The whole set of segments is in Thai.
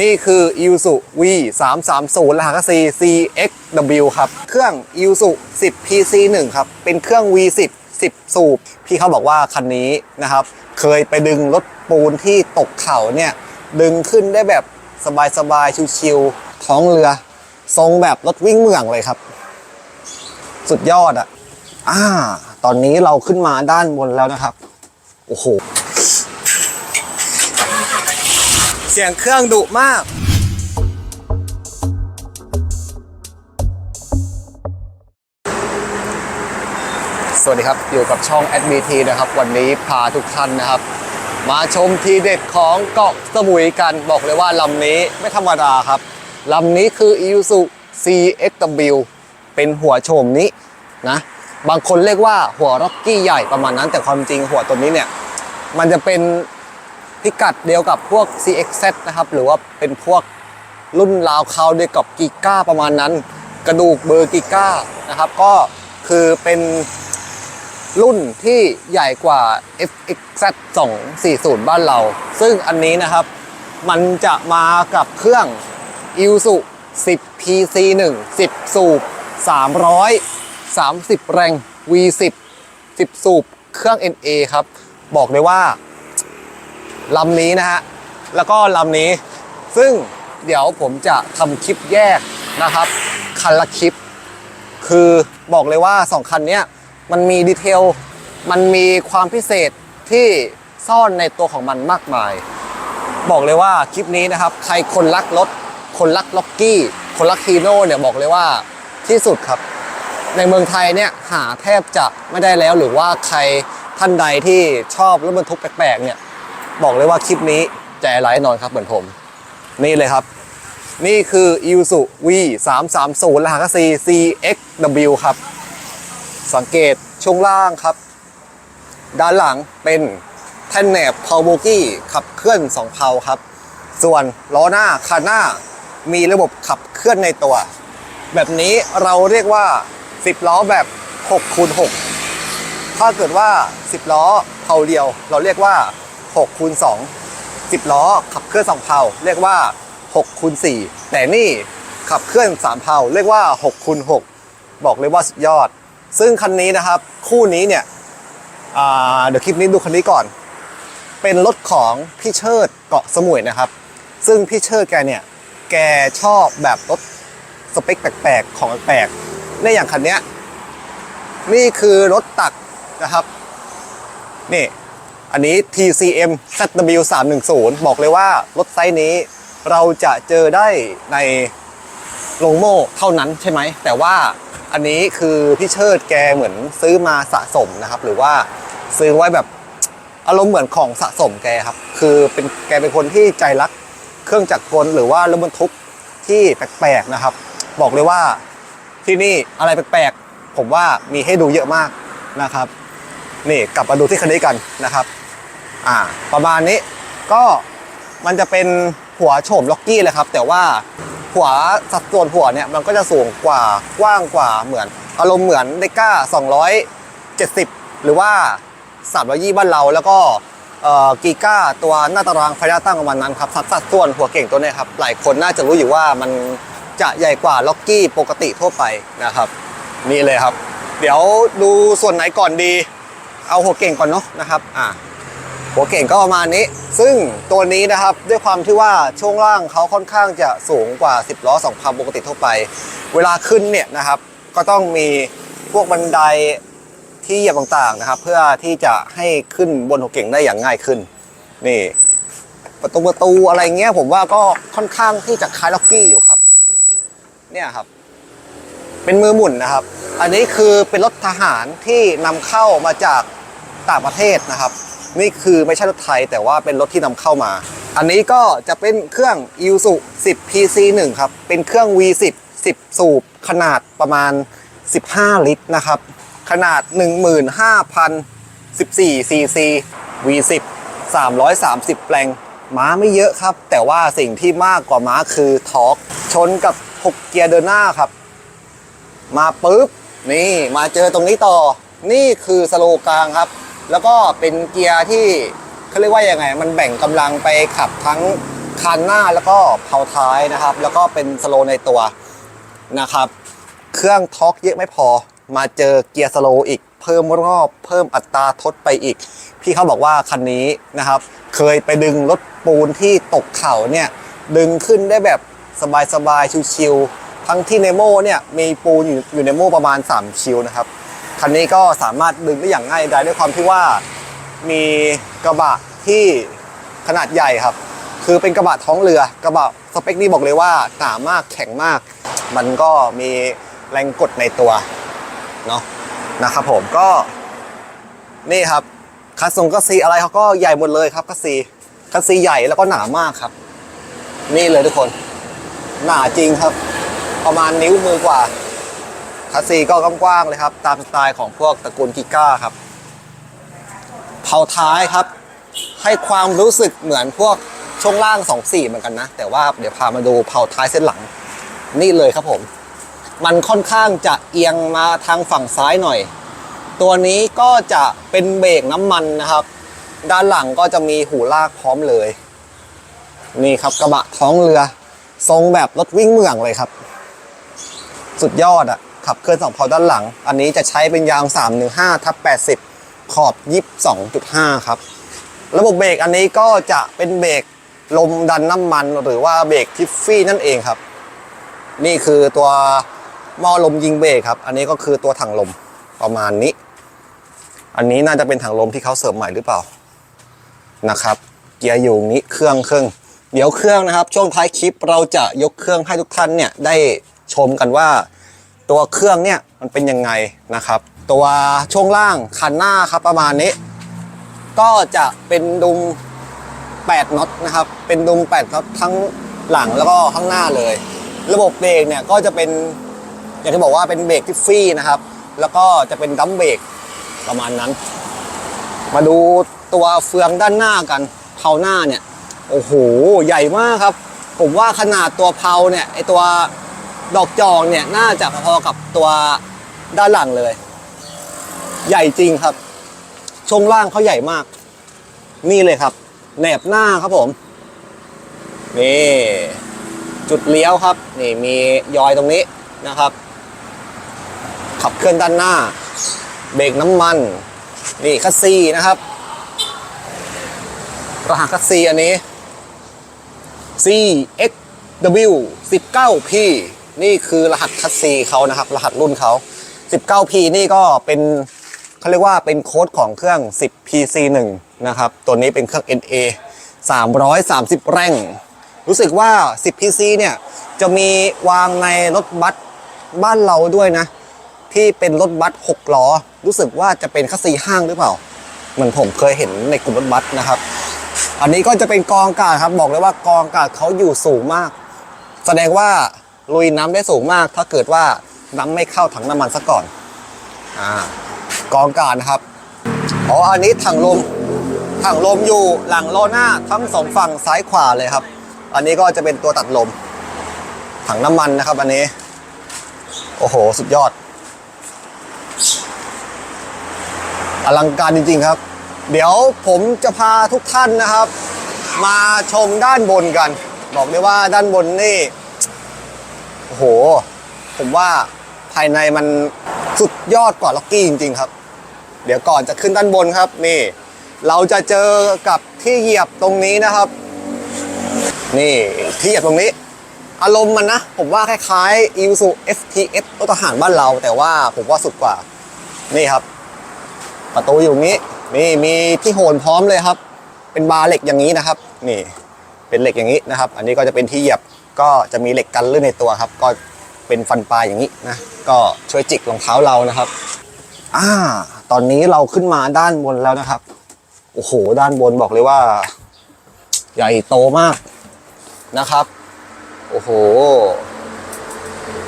นี่คือ i s u V 3 3 0รหัส C CXW ครับ เครื่อง i s u 10 PC 1ครับ เป็นเครื่อง V10 10 สูบ พี่เขาบอกว่าคันนี้นะครับ เคยไปดึงรถปูนที่ตกเขาเนี่ย ดึงขึ้นได้แบบสบายๆ ชิวๆ ท้องเรือ ทรงแบบรถวิ่งเมืองเลยครับ สุดยอดอะอ่า ตอนนี้เราขึ้นมาด้านบนแล้วนะครับ โอ้โห เสียงเครื่องดุมาก สวัสดีครับ อยู่กับช่อง SBT นะครับ วันนี้พาทุกท่านนะครับ มาชมทีเด็ดของเกาะสมุยกัน บอกเลยว่าลำนี้ไม่ธรรมดาครับ ลำนี้คือ i s u CXW เป็นหัวโฉมนี้นะบางคนเรียกว่าหัวร็อกกี้ใหญ่ประมาณนั้น แต่ความจริงหัวตัวนี้เนี่ย มันจะเป็น พิกัดเดียวกับพวก CXZ นะครับ หรือว่าเป็นพวกรุ่นราวคราวเดียวกับกิก้าประมาณนั้น กระดูกเบอร์กิก้านะครับ ก็คือเป็นรุ่นที่ใหญ่กว่า FXZ 240 บ้านเรา ซึ่งอันนี้นะครับ มันจะมากับเครื่อง i s u 10 PC 1 10 สูบ 330 แรง V10 10 สูบ เครื่อง NA ครับ บอกเลยว่า ลำนี้นะฮะ แล้วก็ลำนี้ ซึ่งเดี๋ยวผมจะทำคลิปแยกนะครับ คันละคลิป คือบอกเลยว่า 2 คันนี้มันมีดีเทล มันมีความพิเศษที่ซ่อนในตัวของมันมากมาย บอกเลยว่าคลิปนี้นะครับ ใครคนรักรถ คนรักล็อกกี้ คนรักฮีโน่เนี่ยบอกเลยว่าที่สุดครับ ในเมืองไทยเนี่ยหาแทบจะไม่ได้แล้วหรือว่าใครท่านใดที่ชอบรถบรรทุกแปลกๆเนี่ย บอกเลยว่าคลิปนี้ใจร้ายนอนครับเหมือนผม นี่เลยครับ นี่คือ i s u V 3 3 0รหัส C CXW ครับ สังเกตช่วงล่างครับ ด้านหลังเป็นแท่นแหนบเพาโบกี้ขับเคลื่อน 2 เพาครับ ส่วนล้อหน้าคันหน้ามีระบบขับเคลื่อนในตัว แบบนี้เราเรียกว่า 10 ล้อแบบ6คูณ6ถ้าเกิดว่า 10 ล้อเพาเดียว เราเรียกว่า 6คูณ2 10 ล้อ ขับเคลื่อน2เพาเรียกว่า6คูณ4แต่นี่ขับเคลื่อน3เพาเรียกว่า6คูณ6บอกเลยว่าสุดยอด ซึ่งคันนี้นะครับคู่นี้เนี่ยเดี๋ยวคลิปนี้ดูคันนี้ก่อน เป็นรถของพี่เชิดเกาะสมุยนะครับ ซึ่งพี่เชิดแกเนี่ยแกชอบแบบรถสเปคแปลกๆของแปลกๆในอย่างคันนี้นี่คือรถตักนะครับนี่ อันนี้ TCM ZW 310บอกเลยว่ารถไซส์นี้เราจะเจอได้ในโรงโม่เท่านั้นใช่ไหม แต่ว่าอันนี้คือพี่เชิดแกเหมือนซื้อมาสะสมนะครับ หรือว่าซื้อไว้แบบอารมณ์เหมือนของสะสมแกครับ คือเป็นแกเป็นคนที่ใจรักเครื่องจักรกลหรือว่ารถบรรทุกที่แปลกๆนะครับ บอกเลยว่าที่นี่อะไรแปลกๆผมว่ามีให้ดูเยอะมากนะครับ นี่กลับมาดูที่คันนี้กันนะครับ อ่า ประมาณนี้ก็มันจะเป็นหัวโฉมล็อกกี้เลยครับ แต่ว่าหัวสัดส่วนหัวเนี่ยมันก็จะสูงกว่ากว้างกว่าเหมือน อารมณ์เหมือนเดก้า270 หรือว่า320บ้านเราแล้วก็กีก้าตัวหน้าตารางไฟหน้าตั้งประมาณนั้นครับสัดสัดส่วนหัวเก่งตัวนี้ครับ หลายคนน่าจะรู้อยู่ว่ามันจะใหญ่กว่าล็อกกี้ปกติทั่วไปนะครับ นี่เลยครับ เดี๋ยวดูส่วนไหนก่อนดี เอาหัวเก่งก่อนเนาะนะครับอ่า หัวเก่งก็ประมาณนี้ ซึ่งตัวนี้นะครับด้วยความที่ว่าช่วงล่างเขาค่อนข้างจะสูงกว่า 10ล้อ2พันปกติทั่วไป เวลาขึ้นเนี่ยนะครับ ก็ต้องมีพวกบันไดที่เหยียบต่างๆนะครับ เพื่อที่จะให้ขึ้นบนหัวเก่งได้อย่างง่ายขึ้น นี่ ประตูประตูอะไรเงี้ยผมว่าก็ค่อนข้างที่จะคล้ายล็อกกี้อยู่ครับ เนี่ยครับ เป็นมือหมุนนะครับ อันนี้คือเป็นรถทหารที่นำเข้ามาจากต่างประเทศนะครับ นี่คือไม่ใช่รถไทยแต่ว่าเป็นรถที่นำเข้ามา อันนี้ก็จะเป็นเครื่อง i s u 10 PC 1ครับ เป็นเครื่อง V10 10 สูบ ขนาดประมาณ 15 ลิตรนะครับ ขนาด 15,014 cc V10 330 แปลง ม้าไม่เยอะครับ แต่ว่าสิ่งที่มากกว่าม้าคือทอร์กชนกับ 6 เกียร์เดินหน้าครับ มาปุ๊บ นี่มาเจอตรงนี้ต่อ นี่คือสโลกลางครับ แล้วก็เป็นเกียร์ที่เขาเรียกว่ายังไง มันแบ่งกำลังไปขับทั้งคานหน้าแล้วก็เผาท้ายนะครับ แล้วก็เป็นสโลในตัวนะครับ เครื่องทอกเยอะไม่พอมาเจอเกียร์สโลอีกเพิ่มรอบเพิ่มอัตราทดไปอีก พี่เขาบอกว่าคันนี้นะครับ เคยไปดึงรถปูนที่ตกเขาเนี่ยดึงขึ้นได้แบบสบายๆชิวๆทั้งที่ในโม่เนี่ยมีปูนอยู่อยู่ในโม่ประมาณ 3 คิวนะครับ คันนี้ก็สามารถดึงได้อย่างง่ายดายด้วยความที่ว่ามีกระบะที่ขนาดใหญ่ครับ คือเป็นกระบะท้องเรือกระบะสเปคนี้บอกเลยว่าหนามากแข็งมาก มันก็มีแรงกดในตัวเนาะนะครับผมก็นี่ครับคัสซงคัสซีอะไรเขาก็ใหญ่หมดเลยครับคัสซีคัสซีใหญ่แล้วก็หนามากครับ นี่เลยทุกคน หนาจริงครับ ประมาณนิ้วมือกว่า คัสซีก็กว้างๆเลยครับ ตามสไตล์ของพวกตระกูลกิก้าครับเผาท้ายครับ ให้ความรู้สึกเหมือนพวกช่วงล่าง 2.4 เหมือนกันนะ แต่ว่าเดี๋ยวพามาดูเผาท้ายเส้นหลัง นี่เลยครับผม มันค่อนข้างจะเอียงมาทางฝั่งซ้ายหน่อย ตัวนี้ก็จะเป็นเบรกน้ำมันนะครับ ด้านหลังก็จะมีหูลากพร้อมเลย นี่ครับกระบะท้องเรือ ทรงแบบรถวิ่งเมืองเลยครับ สุดยอดอะ ขับเคลื่อนสองเพาด้านหลัง อันนี้จะใช้เป็นยาง 315ทับ80 ขอบ 22.5 ครับ ระบบเบรกอันนี้ก็จะเป็นเบรกลมดันน้ำมันหรือว่าเบรกทิฟฟี่นั่นเองครับ นี่คือตัวหม้อลมยิงเบรกครับ อันนี้ก็คือตัวถังลมประมาณนี้ อันนี้น่าจะเป็นถังลมที่เขาเสริมใหม่หรือเปล่านะครับ เกียร์อยู่นี้เครื่องเครื่องเดี๋ยวเครื่องนะครับ ช่วงท้ายคลิปเราจะยกเครื่องให้ทุกท่านเนี่ยได้ชมกันว่า ตัวเครื่องเนี่ยมันเป็นยังไงนะครับ ตัวช่วงล่างคันหน้าครับประมาณนี้ ก็จะเป็นดุม8น็อตนะครับ เป็นดุม8น็อตทั้งหลังแล้วก็ข้างหน้าเลย ระบบเบรกเนี่ยก็จะเป็นอย่างที่บอกว่าเป็นเบรกที่ฟรีนะครับ แล้วก็จะเป็นดัมเบรกประมาณนั้น มาดูตัวเฟืองด้านหน้ากันเพาหน้าเนี่ยโอ้โห ใหญ่มากครับ ผมว่าขนาดตัวเพาเนี่ยไอตัว ดอกจอกเนี่ยน่าจะพอๆกับตัวด้านหลังเลย ใหญ่จริงครับช่วงล่างเขาใหญ่มาก นี่เลยครับแหนบหน้าครับผม นี่ จุดเลี้ยวครับ นี่มียอยตรงนี้นะครับ ขับเคลื่อนด้านหน้า เบรกน้ำมัน นี่คัสซีนะครับรหัสคัสซีอันนี้ CXW 19P นี่คือรหัสคัสซีเขานะครับ รหัสรุ่นเขา 19P นี่ก็เป็นเขาเรียกว่าเป็นโค้ดของเครื่อง 10PC1 นะครับ ตัวนี้เป็นเครื่อง NA 330 แรงรู้สึกว่า 10PC เนี่ยจะมีวางในรถบัสบ้านเราด้วยนะ ที่เป็นรถบัส6ล้อ รู้สึกว่าจะเป็นคัสซีห้างหรือเปล่า เหมือนผมเคยเห็นในกลุ่มรถบัสนะครับ อันนี้ก็จะเป็นกองกาศครับ บอกเลยว่ากองกาศเขาอยู่สูงมาก แสดงว่า ลุยน้ำได้สูงมาก ถ้าเกิดว่าน้ำไม่เข้าถังน้ำมันซะก่อนอ่ากองกาศนะครับอ๋ออันนี้ถังลมถังลมอยู่หลังล้อหน้าทั้งสองฝั่งซ้ายขวาเลยครับ อันนี้ก็จะเป็นตัวตัดลม ถังน้ำมันนะครับ อันนี้ โอ้โห สุดยอด อลังการจริง ๆครับ เดี๋ยวผมจะพาทุกท่านนะครับ มาชมด้านบนกัน บอกเลยว่าด้านบนนี่ โอ้โห ผมว่าภายในมันสุดยอดกว่าล็อกกี้จริง ๆ ครับ เดี๋ยวก่อนจะขึ้นด้านบนครับนี่ เราจะเจอกับที่เหยียบตรงนี้นะครับ นี่ที่เหยียบตรงนี้ อารมณ์มันนะ ผมว่าคล้ายๆ i s u FTS รถทหารบ้านเรา แต่ว่าผมว่าสุดกว่า นี่ครับ ประตูอยู่นี้นี่มีที่โหนพร้อมเลยครับ เป็นบาร์เหล็กอย่างนี้นะครับ นี่เป็นเหล็กอย่างนี้นะครับ อันนี้ก็จะเป็นที่เหยียบ ก็จะมีเหล็กกันลื่นในตัวครับ ก็เป็นฟันปลายอย่างนี้นะ ก็ช่วยจิกรองเท้าเรานะครับ อ่า ตอนนี้เราขึ้นมาด้านบนแล้วนะครับ โอ้โห ด้านบนบอกเลยว่า ใหญ่โตมากนะครับ โอ้โห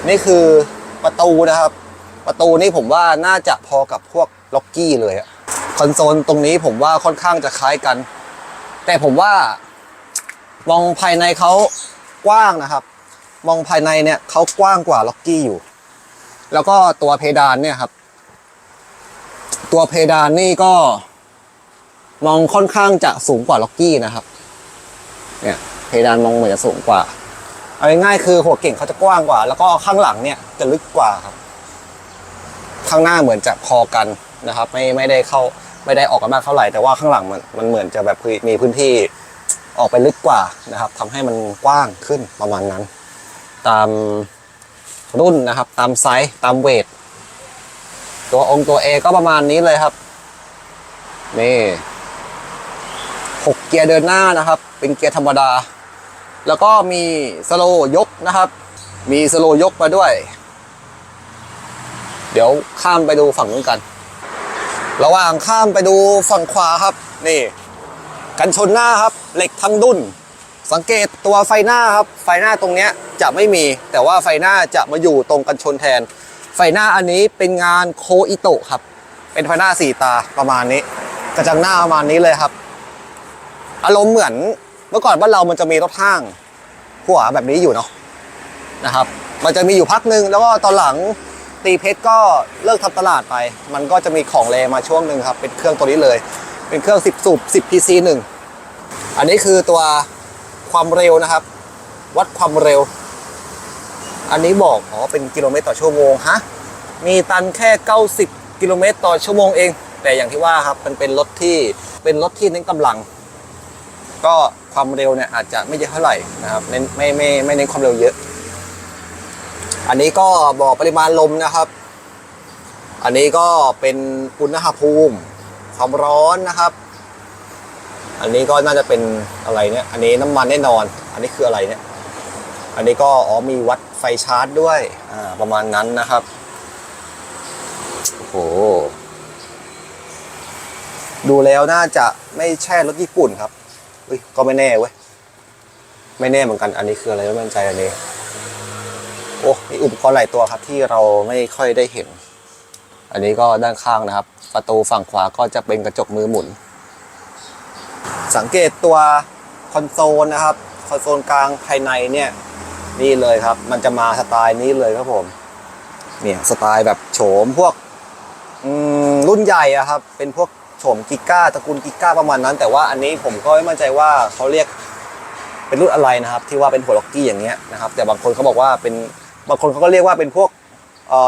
นี่คือประตูนะครับ ประตูนี่ผมว่าน่าจะพอกับพวกล็อกกี้เลยอะคอนโซลตรงนี้ผมว่าค่อนข้างจะคล้ายกัน แต่ผมว่ามองภายในเขา กว้างนะครับ มองภายในเนี่ยเขากว้างกว่าล็อกกี้อยู่ แล้วก็ตัวเพดานเนี่ยครับ ตัวเพดานนี่ก็ มองค่อนข้างจะสูงกว่าล็อกกี้นะครับ เนี่ยเพดานมองเหมือนจะสูงกว่าเอาง่ายๆคือหัวเก่งเขาจะกว้างกว่า แล้วก็ข้างหลังเนี่ยจะลึกกว่าครับ ข้างหน้าเหมือนจะพอกันนะครับ ไม่ไม่ได้เข้าไม่ได้ออกกันมากเท่าไหร่แต่ว่าข้างหลังมันมันเหมือนจะแบบมีพื้นที่ ออกไปลึกกว่านะครับทำให้มันกว้างขึ้นประมาณนั้น ตามรุ่นนะครับตามไซส์ตามเวทตัวองค์ตัว A ก็ประมาณนี้เลยครับนี่หกเกียร์เดินหน้านะครับ เป็นเกียร์ธรรมดา แล้วก็มีสโลยกนะครับ มีสโลยกมาด้วย เดี๋ยวข้ามไปดูฝั่งนู้นกัน ระหว่างข้ามไปดูฝั่งขวาครับ นี่ กันชนหน้าครับ เหล็กทั้งดุนสังเกตตัวไฟหน้าครับ ไฟหน้าตรงเนี้ยจะไม่มี แต่ว่าไฟหน้าจะมาอยู่ตรงกันชนแทน ไฟหน้าอันนี้เป็นงานโคอิโตะครับ เป็นไฟหน้าสี่ตาประมาณนี้ กระจังหน้าประมาณนี้เลยครับ อารมณ์เหมือนเมื่อก่อนบ้านเรามันจะมีรถห้างหัวแบบนี้อยู่เนาะนะครับ มันจะมีอยู่พักหนึ่งแล้วก็ตอนหลังตีเพชรก็เลิกทำตลาดไป มันก็จะมีของเลมาช่วงหนึ่งครับ เป็นเครื่องตัวนี้เลย เป็นเครื่อง 10 สูบ 10 PC 1 อันนี้คือตัวความเร็วนะครับ วัดความเร็ว อันนี้บอกอ๋อเป็นกิโลเมตรต่อชั่วโมงฮะมีตันแค่ 90 กิโลเมตรต่อชั่วโมงเอง แต่อย่างที่ว่าครับมันเป็นรถที่เป็นรถที่เน้นกำลัง ก็ความเร็วเนี่ยอาจจะไม่เยอะเท่าไหร่นะครับเน้นไม่ไม่ไม่เน้นความเร็วเยอะ อันนี้ก็บอกปริมาณลมนะครับ อันนี้ก็เป็นอุณหภูมิ ความร้อนนะครับ อันนี้ก็น่าจะเป็นอะไรเนี่ย อันนี้น้ำมันแน่นอน อันนี้คืออะไรเนี่ย อันนี้ก็อ๋อมีวัดไฟชาร์จด้วยอ่าประมาณนั้นนะครับโอ้โหดูแล้วน่าจะไม่ใช่รถญี่ปุ่นครับอุ้ยก็ไม่แน่เว้ยไม่แน่เหมือนกัน อันนี้คืออะไรไม่มั่นใจอันนี้ โอ้มีอุปกรณ์หลายตัวครับที่เราไม่ค่อยได้เห็น อันนี้ก็ด้านข้างนะครับ ประตูฝั่งขวาก็จะเป็นกระจกมือหมุน สังเกตตัวคอนโซลนะครับ คอนโซลกลางภายในเนี่ยนี่เลยครับ มันจะมาสไตล์นี้เลยครับผม เนี่ยสไตล์แบบโฉมพวกรุ่นใหญ่อะครับ เป็นพวกโฉมกิก้าตระกูลกิก้าประมาณนั้น แต่ว่าอันนี้ผมก็ไม่มั่นใจว่าเขาเรียกเป็นรุ่นอะไรนะครับ ที่ว่าเป็นหัวล็อกกี้อย่างเงี้ยนะครับ แต่บางคนเขาบอกว่าเป็นบางคนเขาก็เรียกว่าเป็นพวก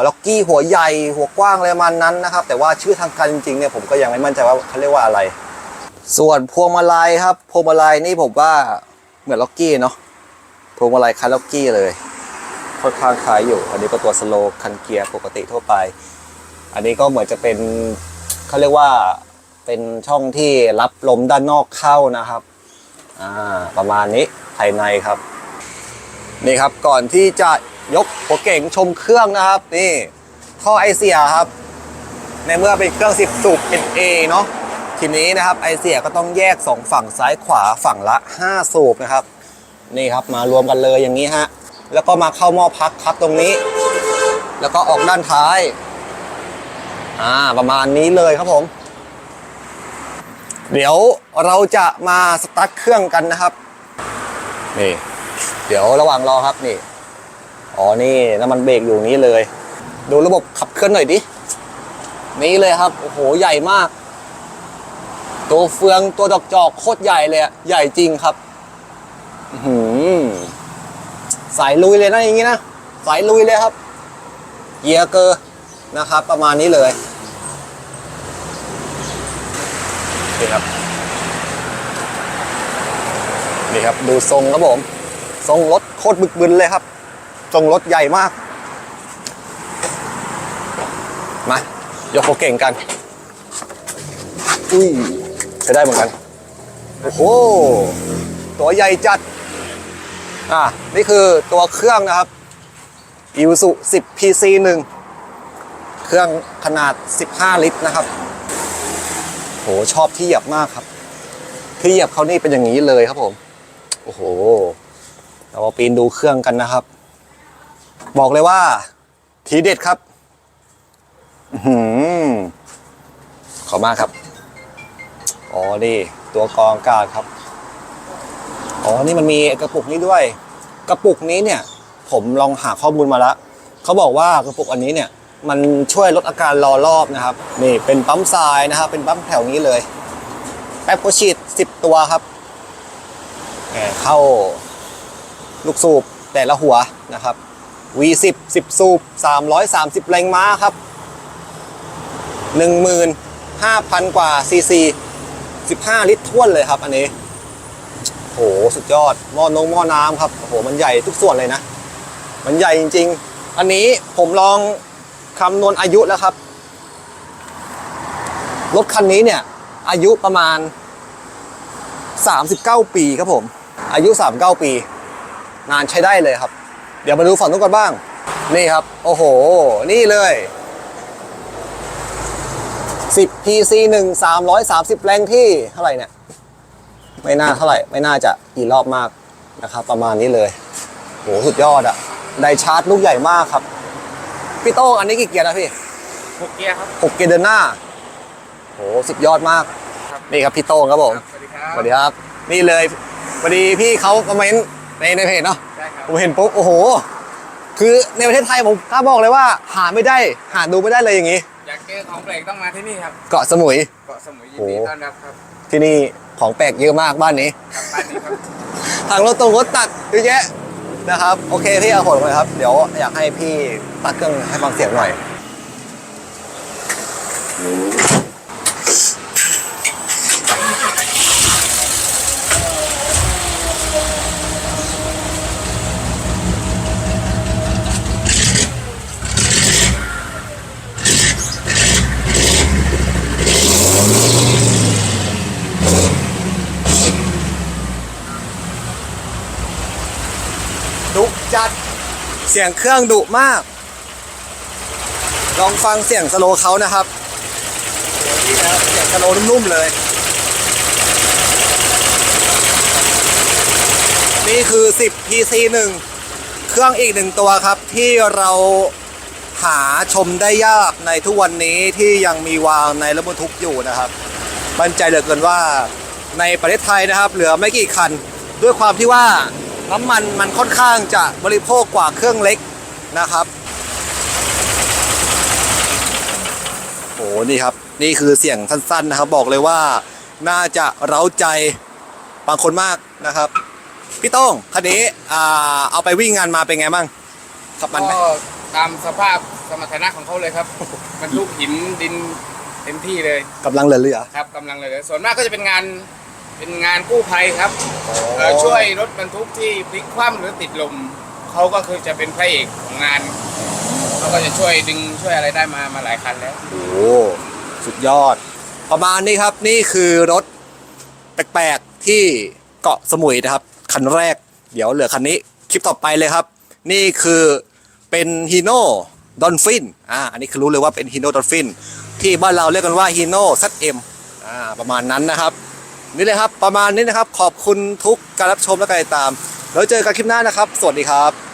ล็อกกี้หัวใหญ่หัวกว้างอะไรมาณนั้นนะครับ แต่ว่าชื่อทางการจริงๆเนี่ยผมก็ยังไม่มั่นใจว่าเขาเรียกว่าอะไร ส่วนพวงมาลัยครับพวงมาลัยนี่ผมว่าเหมือนล็อกกี้เนาะพวงมาลัยคล้ายล็อกกี้เลยค่อนข้างคล้ายอยู่ อันนี้ก็ตัวสโลคันเกียร์ปกติทั่วไป อันนี้ก็เหมือนจะเป็นเขาเรียกว่าเป็นช่องที่รับลมด้านนอกเข้านะครับอ่าประมาณนี้ภายในครับ นี่ครับก่อนที่จะ ยกหัวเก่งชมเครื่องนะครับ นี่ท่อไอเสียครับ ในเมื่อเป็นเครื่อง10สูบ NA เนาะทีนี้นะครับไอเสียก็ต้องแยก 2 ฝั่งซ้ายขวาฝั่งละ 5 สูบนะครับ นี่ครับมารวมกันเลยอย่างนี้ฮะแล้วก็มาเข้าหม้อพักครับตรงนี้ แล้วก็ออกด้านท้ายอ่าประมาณนี้เลยครับผม เดี๋ยวเราจะมาสตาร์ทเครื่องกันนะครับนี่เดี๋ยวระหว่างรอครับนี่ อ๋อนี่น้ำมันเบรกอยู่นี้เลย ดูระบบขับเคลื่อนหน่อยดินี่เลยครับโอ้โหใหญ่มาก ตัวเฟืองตัวดอกจอกโคตรใหญ่เลยอะใหญ่จริงครับหือสายลุยเลยนะอย่างงี้นะสายลุยเลยครับเกียร์เกอร์นะครับ ประมาณนี้เลยนี่ครับนี่ครับ ดูทรงครับผม ทรงรถโคตรบึกบึนเลยครับ ทรงรถใหญ่มาก มา ยกโคเก่งกัน อุ้ยใช้ได้เหมือนกัน โอ้โห ตัวใหญ่จัด อะ นี่คือตัวเครื่องนะครับ i w สุ10 PC 1เครื่องขนาด 15 ลิตรนะครับ โห ชอบที่เหยียบมากครับ ที่เหยียบเขานี่เป็นอย่างนี้เลยครับผม โอ้โห เรามาปีนดูเครื่องกันนะครับ บอกเลยว่า ทีเด็ดครับหือขอบมากครับ อ๋อ นี่ ตัวกรองกาครับ อ๋อ นี่มันมีกระปุกนี้ด้วย กระปุกนี้เนี่ย ผมลองหาข้อมูลมาล้วเขาบอกว่ากระปุกอันนี้เนี่ย มันช่วยลดอาการรอรอบนะครับ นี่เป็นปั๊มทรายนะครับ เป็นปั๊มแถวนี้เลย แป๊บโพชีด10ตัวครับ เข้าลูกสูบแต่ละหัวนะครับ V10 10 สูบ 330 แรงม้าครับ 15,000 กว่าซีซี15 ลิตรท้วนเลยครับอันนี้โหสุดยอดหม้อนงหม้อน้ำครับโอ้โหมันใหญ่ทุกส่วนเลยนะ มันใหญ่จริง ๆ อันนี้ผมลองคำนวณอายุแล้วครับ รถคันนี้เนี่ย อายุประมาณ 39 ปีครับผม อายุ 39 ปี งานใช้ได้เลยครับ เดี๋ยวมาดูฝั่งนู้นกันบ้าง นี่ครับ โอ้โห นี่เลย 10 PC 1 330 แรงที่เท่าไหร่เนี่ย ไม่น่าเท่าไหร่ ไม่น่าจะกี่รอบมากนะครับ ประมาณนี้เลย โห สุดยอดอะไดชาร์จลูกใหญ่มากครับ พี่โต้งอันนี้กี่เกียร์นะพี่หกเกียร์ครับหกเกียร์เดินหน้า โห สุดยอดมากครับนี่ครับพี่โต้งครับผมสวัสดีครับสวัสดีครับ นี่เลยพอดีพี่เขาคอมเมนต์ ในในเพจเนาะได้ครับผมเห็นปุ๊บโอ้โห คือในประเทศไทยผมกล้าบอกเลยว่า หาไม่ได้หาดูไม่ได้เลยอย่างนี้ อยากเจอของแปลกต้องมาที่นี่ครับเกาะสมุย เกาะสมุยยินโอ้ดีต้อนรับครับที่นี่ของแปลกเยอะมากบ้านนี้กลับบ้านนี้ครับทางรถตรงรถตัดเยอะแยะนะครับ โอเคพี่เอาผลเลยครับ เดี๋ยวอยากให้พี่ตัดเครื่องให้ฟังเสียงหน่อย ดุจัด เสียงเครื่องดุมาก ลองฟังเสียงสโลเขานะครับนี่นะครับเสียงสโลนุ่มๆเลย นี่คือ 10 PC 1 เครื่องอีกหนึ่งตัวครับ ที่เราหาชมได้ยากในทุกวันนี้ที่ยังมีวางในรถบรรทุกอยู่นะครับมั่นใจเหลือเกินว่าในประเทศไทยนะครับ เหลือไม่กี่คันด้วยความที่ว่า น้ำมันมันค่อนข้างจะบริโภคกว่าเครื่องเล็กนะครับโอ้นี่ครับ นี่คือเสียงสั้นๆนะครับ บอกเลยว่าน่าจะเร้าใจบางคนมากนะครับ พี่โต้งคันนี้อ่าเอาไปวิ่งงานมาเป็นไงบ้างขับมันไหมก็ตามสภาพสมรรถนะของเขาเลยครับ มันลูกหินดินเต็มที่เลยกำลังเหลือครับกำลังเลยส่วนมากก็จะเป็นงาน เป็นงานกู้ภัยครับเอ่อช่วยรถบรรทุกที่พลิกคว่ำหรือติดลมเขาก็คือจะเป็นพระเอกของงานเขาก็จะช่วยดึงช่วยอะไรได้มามาหลายคันแล้ว โอ้โหสุดยอด ประมาณนี้ครับนี่คือรถแปลกๆที่เกาะสมุยนะครับ คันแรกเดี๋ยวเหลือคันนี้คลิปต่อไปเลยครับ นี่คือเป็นฮีโน่ดอนฟินอ่าอันนี้คือรู้เลยว่าเป็นฮีโน่ดอนฟินที่บ้านเราเรียกกันว่าฮีโน่ซัดเอ็มอ่าประมาณนั้นนะครับ นี่เลยครับ ประมาณนี้นะครับ ขอบคุณทุกการรับชมและการติดตาม แล้วเจอกันคลิปหน้านะครับ สวัสดีครับ